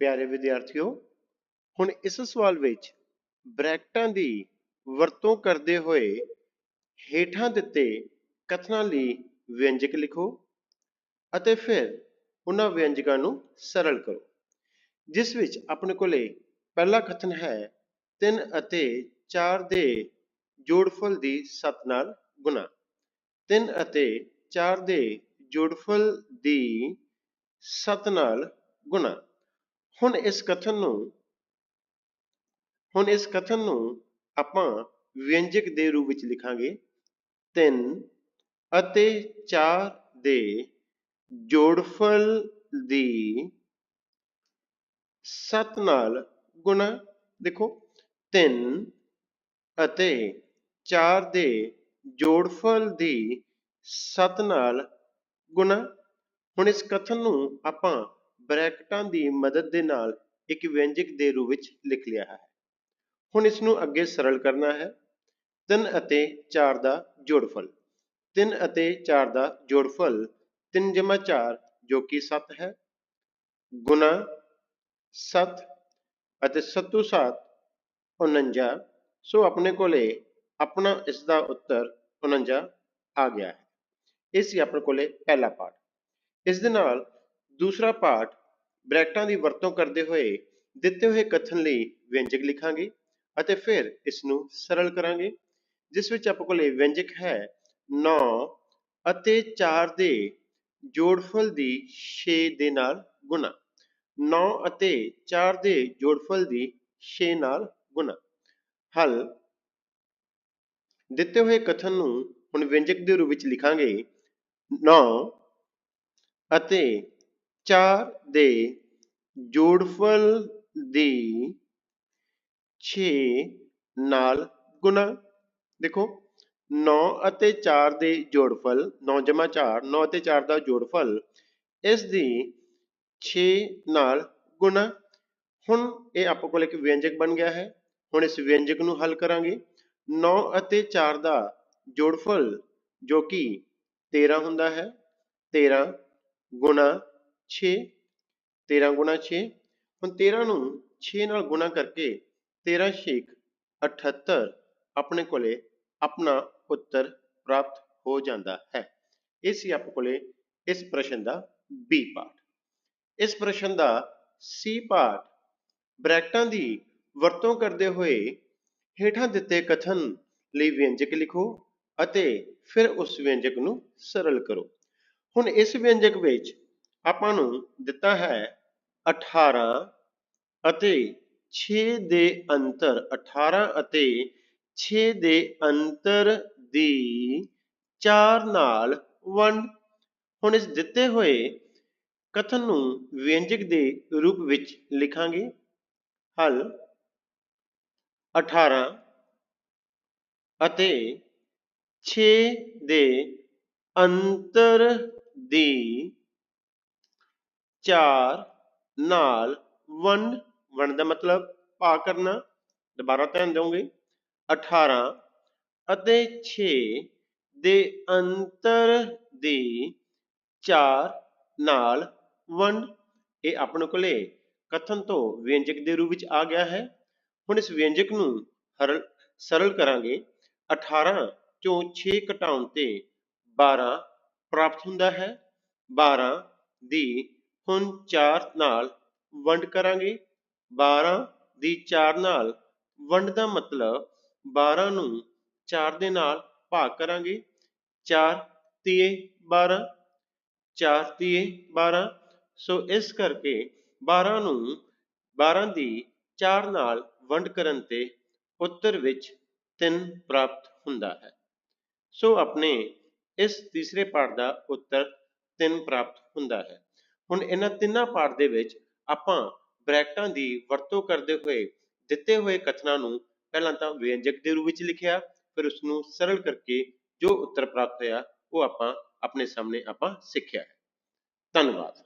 ਪਿਆਰੇ ਵਿਦਿਆਰਥੀਓ, ਹੁਣ ਇਸ ਸਵਾਲ ਵਿੱਚ ਬ੍ਰੈਕਟਾਂ ਦੀ ਵਰਤੋਂ ਕਰਦੇ ਹੋਏ ਹੇਠਾਂ ਦਿੱਤੇ ਕਥਨਾਂ ਲਈ ਵਿਅੰਜਕ ਲਿਖੋ ਅਤੇ ਫਿਰ ਉਹਨਾਂ ਵਿਅੰਜਕਾਂ ਨੂੰ ਸਰਲ ਕਰੋ, ਜਿਸ ਵਿੱਚ ਆਪਣੇ ਕੋਲੇ ਪਹਿਲਾ ਕਥਨ ਹੈ 3 ਅਤੇ 4 ਦੇ ਜੋੜਫਲ ਦੀ 7 ਨਾਲ ਗੁਣਾ। 3 ਅਤੇ 4 ਦੇ ਜੋੜਫਲ ਦੀ 7 ਨਾਲ ਗੁਣਾ। ਹੁਣ ਇਸ ਕਥਨ ਨੂੰ, ਹੁਣ ਇਸ ਕਥਨ ਨੂੰ ਆਪਾਂ ਵਿਅੰਜਕ ਦੇ ਰੂਪ ਵਿੱਚ ਲਿਖਾਂਗੇ। 3 ਅਤੇ 4 ਦੇ ਜੋੜਫਲ ਦੀ 7 ਨਾਲ ਗੁਣਾ, ਦੇਖੋ 3 ਅਤੇ 4 ਦੇ ਜੋੜਫਲ ਦੀ 7 ਨਾਲ ਗੁਣਾ। ਹੁਣ ਇਸ ਕਥਨ ਨੂੰ ਆਪਾਂ ਬ੍ਰੈਕਟਾਂ ਦੀ ਮਦਦ ਦੇ ਨਾਲ ਇੱਕ ਵਿਅੰਜਕ ਦੇ ਰੂਪ ਵਿੱਚ ਲਿਖ ਲਿਆ ਹੈ। ਹੁਣ ਇਸ ਨੂੰ ਅੱਗੇ ਸਰਲ ਕਰਨਾ ਹੈ। 3 ਅਤੇ 4 ਦਾ ਜੋੜਫਲ। 3 ਅਤੇ 4 ਦਾ ਜੋੜਫਲ 3 4 ਜੋ ਕਿ 7 ਹੈ। ਗੁਣਾ 7 ਅਤੇ 7 7 49 ਸੋ ਆਪਣੇ ਕੋਲੇ ਆਪਣਾ ਇਸ ਦਾ ਉੱਤਰ 49 ਆ ਗਿਆ ਹੈ। ਇਹ ਸੀ ਆਪਣੇ ਕੋਲੇ ਪਹਿਲਾ ਪਾਠ। ਇਸ ਦੇ ਨਾਲ ਦੂਸਰਾ ਪਾਠ ਬ੍ਰੈਕਟਾਂ ਦੀ ਵਰਤੋਂ ਕਰਦੇ ਹੋਏ ਦਿੱਤੇ ਹੋਏ ਕਥਨ ਲਈ ਵਿਅੰਜਕ ਲਿਖਾਂਗੇ ਅਤੇ ਫਿਰ ਇਸ ਨੂੰ ਸਰਲ ਕਰਾਂਗੇ, ਜਿਸ ਵਿੱਚ ਆਪਣੇ ਕੋਲੇ ਵਿਅੰਜਕ ਹੈ 9 ਅਤੇ 4 ਦੇ ਜੋੜਫਲ ਦੀ 6 ਦੇ ਨਾਲ ਗੁਣਾ। 9 ਅਤੇ 4 ਦੇ ਜੋੜਫਲ ਦੀ 6 ਨਾਲ ਗੁਣਾ। ਹਲ ਦਿੱਤੇ ਹੋਏ ਕਥਨ ਨੂੰ ਹੁਣ ਵਿਅੰਜਕ ਦੇ ਰੂਪ ਵਿੱਚ ਲਿਖਾਂਗੇ। 9 ਅਤੇ 4 ਦੇ ਜੋੜਫਲ ਦੀ 6 ਨਾਲ ਗੁਣਾ। ਦੇਖੋ 9 ਅਤੇ 4 ਦੇ ਜੋੜਫਲ 9 4 9 ਅਤੇ 4 ਦਾ ਜੋੜਫਲ ਇਸ ਦੀ 6 ਨਾਲ ਗੁਣਾ। ਹੁਣ ਇਹ ਆਪਾਂ ਕੋਲ ਇੱਕ ਵਿਅੰਜਕ ਬਣ ਗਿਆ ਹੈ। ਹੁਣ ਇਸ ਵਿਅੰਜਕ ਨੂੰ ਹੱਲ ਕਰਾਂਗੇ। 9 ਅਤੇ 4 ਦਾ ਜੋੜਫਲ ਜੋ ਕਿ 13 ਹੁੰਦਾ ਹੈ 13 ਗੁਣਾ 6 13 ਗੁਣਾ 6 ਹੁਣ 13 ਨੂੰ 6 ਨਾਲ ਗੁਣਾ ਕਰਕੇ 13 ਛੇਕ 78 ਆਪਣੇ ਕੋਲੇ ਆਪਣਾ ਉੱਤਰ ਪ੍ਰਾਪਤ ਹੋ ਜਾਂਦਾ ਹੈ। ਇਹ ਸੀ ਆਪਣੇ ਕੋਲੇ ਇਸ ਪ੍ਰਸ਼ਨ ਦਾ ਬੀ ਪਾਰਟ ਇਸ ਪ੍ਰਸ਼ਨ ਦਾ ਸੀ ਪਾਰਟ ਬ੍ਰੈਕਟਾਂ ਦੀ ਵਰਤੋਂ ਕਰਦੇ ਹੋਏ ਹੇਠਾਂ ਦਿੱਤੇ ਕਥਨ ਲਈ ਵਿਅੰਜਕ ਲਿਖੋ ਅਤੇ ਫਿਰ ਉਸ ਵਿਅੰਜਕ ਨੂੰ ਸਰਲ ਕਰੋ। ਹੁਣ ਇਸ ਵਿਅੰਜਕ ਵਿੱਚ ਆਪਾਂ ਨੂੰ ਦਿੱਤਾ ਹੈ 18 ਅਤੇ 6 ਦੇ ਅੰਤਰ 18 ਅਤੇ 6 ਦੇ ਅੰਤਰ ਦੀ 4 ਨਾਲ ਵੰਡ। ਹੁਣ ਇਸ ਦਿੱਤੇ ਹੋਏ ਕਥਨ ਨੂੰ ਵਿਅੰਜਕ ਦੇ ਰੂਪ ਵਿੱਚ ਲਿਖਾਂਗੇ। ਹਲ 18 ਅਤੇ 6 ਦੇ ਅੰਤਰ ਦੀ 4 ਨਾਲ ਵੰਡ ਵੰਡ ਦਾ ਮਤਲਬ ਭਾਗ ਕਰਨਾ, ਦੁਬਾਰਾ ਧਿਆਨ ਦਿਓਗੇ 18 ਅਤੇ 6 ਦੇ ਅੰਤਰ ਦੀ 4 ਨਾਲ ਵੰਡ ਇਹ ਆਪਣੇ ਕੋਲੇ ਕਥਨ ਤੋਂ ਵਿਅੰਜਕ ਦੇ ਰੂਪ ਵਿੱਚ ਆ ਗਿਆ ਹੈ। ਹੁਣ ਇਸ ਵਿਅੰਜਕ ਨੂੰ ਹਰਲ, ਸਰਲ ਕਰਾਂਗੇ। 18 ਚੋਂ 6 ਘਟਾਉਣ ਤੇ 12 ਪ੍ਰਾਪਤ ਹੁੰਦਾ ਹੈ। 12 ਦੀ ਹੁਣ 4 ਨਾਲ ਵੰਡ ਕਰਾਂਗੇ। 12 ਦੀ 4 ਨਾਲ ਵੰਡ ਦਾ ਮਤਲਬ 12 ਨੂੰ 4 ਦੇ ਨਾਲ ਭਾਗ ਕਰਾਂਗੇ। 4 ਤੀਏ 12 4 ਤੀਏ 12 ਸੋ ਇਸ ਕਰਕੇ 12 ਨੂੰ 12 ਦੀ 4 ਨਾਲ ਵੰਡ ਕਰਨ ਤੇ ਉੱਤਰ ਵਿੱਚ 3 ਪ੍ਰਾਪਤ ਹੁੰਦਾ ਹੈ। ਸੋ ਆਪਣੇ ਇਸ ਤੀਸਰੇ ਪਾਠ ਦਾ ਉੱਤਰ 3 ਪ੍ਰਾਪਤ ਹੁੰਦਾ ਹੈ। ਹੁਣ ਇਹਨਾਂ ਤਿੰਨਾਂ ਪਾਠ ਦੇ ਵਿੱਚ ਆਪਾਂ ਬ੍ਰੈਕਟਾਂ ਦੀ ਵਰਤੋਂ ਕਰਦੇ ਹੋਏ, ਦਿੱਤੇ ਹੋਏ ਕਥਨਾਂ ਨੂੰ ਪਹਿਲਾਂ ਤਾਂ ਵਿਅੰਜਕ ਦੇ ਰੂਪ ਵਿੱਚ ਲਿਖਿਆ, ਫਿਰ ਉਸ ਨੂੰ ਸਰਲ ਕਰਕੇ ਜੋ ਉੱਤਰ ਪ੍ਰਾਪਤ ਹੋਇਆ, ਉਹ ਆਪਾਂ ਆਪਣੇ ਸਾਹਮਣੇ ਆਪਾਂ ਸਿੱਖਿਆ ਹੈ। ਧੰਨਵਾਦ।